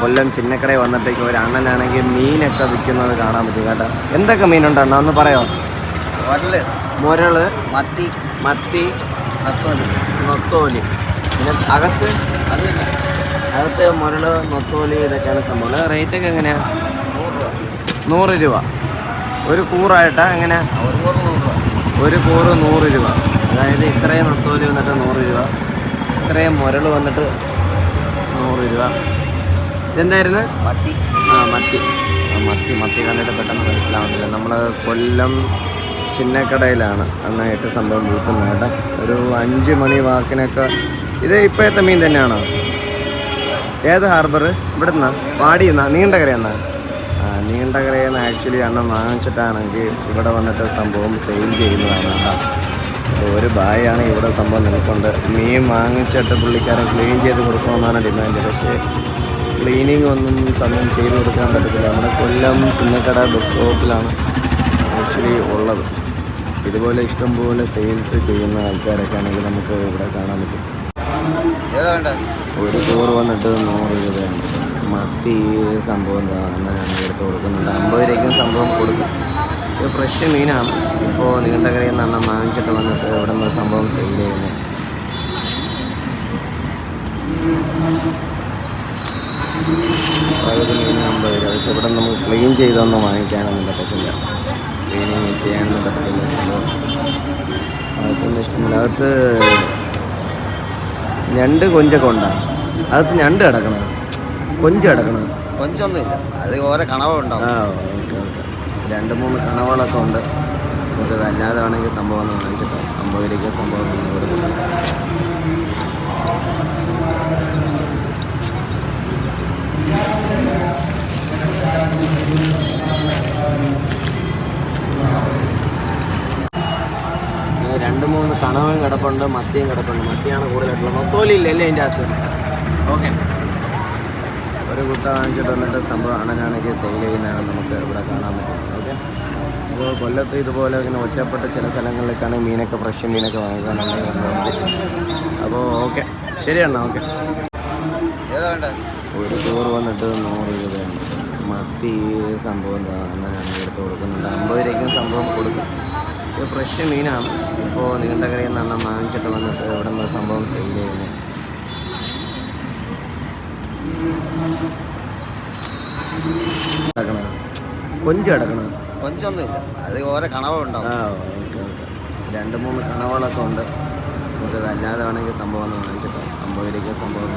കൊല്ലം ചിന്നക്കടയിൽ വന്നപ്പോഴേക്കും ഒരു അണ്ണനാണെങ്കിൽ മീനൊക്കെ വിൽക്കുന്നത് കാണാൻ പറ്റും കേട്ടോ. എന്തൊക്കെ മീനുണ്ട് അണ്ണ? ഒന്ന് പറയോ? വരൽ. മുരൾ മത്തി. മത്തി നത്തോലി. നൊത്തോലി. പിന്നെ അകത്ത്? അത് തന്നെ. അകത്ത് മുരൾ നൊത്തോലി ഇതൊക്കെയാണ് സംഭവം. റേറ്റൊക്കെ എങ്ങനെയാ? നൂറ് രൂപ. ഒരു കൂറായിട്ടാ എങ്ങനെ ഒരു കൂറ് നൂറ് രൂപ. അതായത് ഇത്രയും നത്തോലി വന്നിട്ട് നൂറ് രൂപ. ഇത്രയും മുരൾ വന്നിട്ട് രൂപ ഇതെന്തായിരുന്നു? മത്തി. ആ മത്തി. ആ, മത്തി മത്തി കണ്ടിട്ട് പെട്ടെന്ന് മനസ്സിലാവുന്നില്ല. നമ്മൾ കൊല്ലം ചിന്നക്കടയിലാണ് അന്നായിട്ട് സംഭവം വിൽക്കുന്നത് കേട്ടോ. ഒരു അഞ്ച് മണി വാക്കിനൊക്കെ ഇത് ഇപ്പോഴത്തെ മീൻ തന്നെയാണോ? ഏത് ഹാർബർ? ഇവിടെ നിന്നാ പാടിയെന്നാ നീണ്ടകരയെന്നാ? ആ നീണ്ടകരയിൽ നിന്ന് ആക്ച്വലി അണ്ണം വാങ്ങിച്ചിട്ടാണെങ്കിൽ ഇവിടെ വന്നിട്ട് സംഭവം സെയിൽ ചെയ്യുന്നതാണ് കേട്ടോ. ഒരു ബായാണ് ഇവിടെ സംഭവം നിൽക്കൊണ്ട് മീൻ വാങ്ങിച്ചിട്ട് പുള്ളിക്കാരൻ ക്ലീൻ ചെയ്ത് കൊടുക്കണമെന്നാണ് ഡിമാൻഡ് പക്ഷേ ക്ലീനിങ് ഒന്നും സമയം ചെയ്ത് കൊടുക്കാൻ പറ്റത്തില്ല. നമ്മുടെ കൊല്ലം ചിന്നക്കട ബസ് സ്റ്റോപ്പിലാണ് ആക്ച്വലി ഉള്ളത്. ഇതുപോലെ ഇഷ്ടംപോലെ സെയിൽസ് ചെയ്യുന്ന ആൾക്കാരൊക്കെ ആണെങ്കിൽ നമുക്ക് ഇവിടെ കാണാൻ പറ്റും. ഒരു ടൂർ വന്നിട്ട് നൂറ് രൂപയാണ് മത്തി സംഭവം എന്താ? അങ്ങനെയാണ് എടുത്ത് കൊടുക്കുന്നുണ്ട്. അമ്പത് രൂപയ്ക്കും സംഭവം കൊടുക്കും. പക്ഷേ ഫ്രഷ് മീനാണ്. ഇപ്പോൾ നീണ്ടകരയിൽ നിന്ന് അണ്ണം വാങ്ങിച്ചിട്ട് വന്നിട്ട് ഇവിടെ നിന്ന് സംഭവം സെയിൽ ചെയ്യുന്നത്. പകുതി മീൻ അമ്പത് രൂപ. പക്ഷെ ഇവിടെ നമുക്ക് ക്ലീൻ ചെയ്തൊന്നും വാങ്ങിക്കാനൊന്നും പറ്റത്തില്ല. ക്ലീനിങ് ചെയ്യാനൊന്നും പറ്റത്തില്ല സംഭവം. അകത്തൊന്നും ഇഷ്ടമില്ല അകത്ത് ഞണ്ട് കൊഞ്ചൊക്കെ ഉണ്ടാ? അകത്ത് ഞണ്ട് കിടക്കണം? കൊഞ്ച് കിടക്കണം? കൊഞ്ചൊന്നും ഇല്ല അത് ഓരോ കണവ ഉണ്ടാവും ആ ഓക്കെ ഓക്കെ. രണ്ട് മൂന്ന് കണവുകളൊക്കെ ഉണ്ട്. നമുക്ക് അല്ലാതെ വേണമെങ്കിൽ സംഭവം ഒന്ന് വാങ്ങിച്ചിട്ടോ അമ്പത് രൂപയ്ക്ക് സംഭവം ഒന്ന് കൊടുക്കും രണ്ട് മൂന്ന് കണവും കിടപ്പുണ്ട് മത്തിയും കിടപ്പുണ്ട്. മത്തിയാണ് കൂടുതലായിട്ടുള്ളത്. അല്ലേ അതിന്റെ അകത്ത്? ഓക്കെ. ഒരു കുട്ട വാങ്ങിച്ചിട്ട് വന്നിട്ട് സംഭവം അണനാണെങ്കിൽ സെയിൽ ചെയ്യുന്നതാണ് നമുക്ക് ഇവിടെ കാണാൻ പറ്റുന്നത്. ഓക്കെ അപ്പോൾ കൊല്ലത്ത് ഇതുപോലെ ഇങ്ങനെ ഒറ്റപ്പെട്ട ചില സ്ഥലങ്ങളിലേക്കാണ് മീനൊക്കെ ഫ്രഷ് മീനൊക്കെ വാങ്ങിക്കാനുണ്ടെങ്കിൽ അപ്പോൾ ഓക്കെ ശരിയാണ് ഓക്കെ ഏതാ വേണ്ട ഒരു ടൂർ വന്നിട്ട് നൂറ് രൂപയാണ് മത്തി സംഭവം അങ്ങനെയാണ് എടുത്ത് കൊടുക്കുന്നുണ്ട്. അമ്പത് രൂപയ്ക്കും സംഭവം കൊടുക്കും. പക്ഷേ ഫ്രഷ് മീനാണ്. ഇപ്പോൾ നീണ്ടകരയിൽ നിന്ന് അണ്ണം വാങ്ങിച്ചിട്ട് വന്നിട്ട് ഇവിടെ നിന്ന് സംഭവം സെയിൽ ചെയ്യുന്നത്? കൊഞ്ച് കിടക്കണ കൊഞ്ചൊന്നും ഇല്ല അത് ഓരോ കണവുണ്ടാവും ആ ഓക്കെ ഓക്കെ. രണ്ട് മൂന്ന് കണവുകളൊക്കെ ഉണ്ട്. നമുക്ക് അല്ലാതെ വേണമെങ്കിൽ സംഭവം എന്ന് വാങ്ങിച്ചിട്ടോ അമ്പത് രൂപയ്ക്ക് സംഭവം